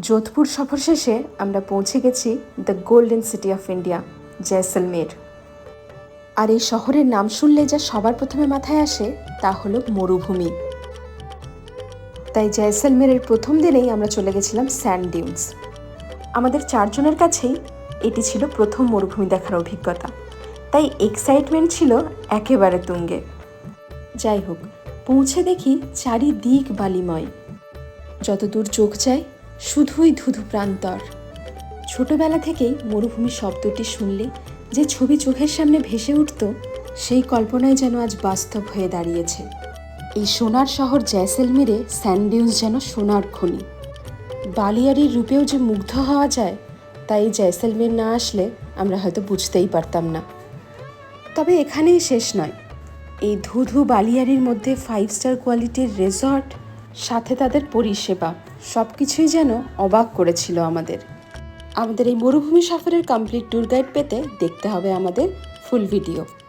যোধপুর সফর শেষে আমরা পৌঁছে গেছি the golden city of India Jaisalmer আর এই শহরের নাম শুনলে যা সবার প্রথমে মাথায় আসে তা হলো মরুভূমি। তাই জয়সলমেরের প্রথম দিনেই আমরা চলে গেছিলাম স্যান্ড ডিউনস আমাদের চারজনের কাছেই এটি ছিল প্রথম মরুভূমি দেখার অভিজ্ঞতা। তাই এক্সাইটমেন্ট ছিল একেবারে তুঙ্গে। যাই হোক, পৌঁছে দেখি চারিদিক বালিময়। যতদূর চোখ যায় শুধুই ধুধু প্রান্তর। ছোটবেলা থেকেই মরুভূমি শব্দটি শুনলে যে ছবি চোখের সামনে ভেসে উঠত, সেই কল্পনায় যেন আজ বাস্তব হয়ে দাঁড়িয়েছে। এই সোনার শহর জয়সেলমেরে স্যান্ডিউস যেন সোনার খনি। বালিয়ারির রূপেও যে মুগ্ধ হওয়া যায়, তাই জয়সেলমের না আসলে আমরা হয়তো বুঝতেই পারতাম না। তবে এখানেই শেষ নয়। এই ধুধু বালিয়ারির মধ্যে ফাইভ স্টার কোয়ালিটির রেসর্ট সাথে তাদের পরিষেবা সব কিছুই যেন অবাক করেছিল আমাদের। আমাদের এই মরুভূমি সফরের কমপ্লিট ট্যুর গাইড পেতে দেখতে হবে আমাদের ফুল ভিডিও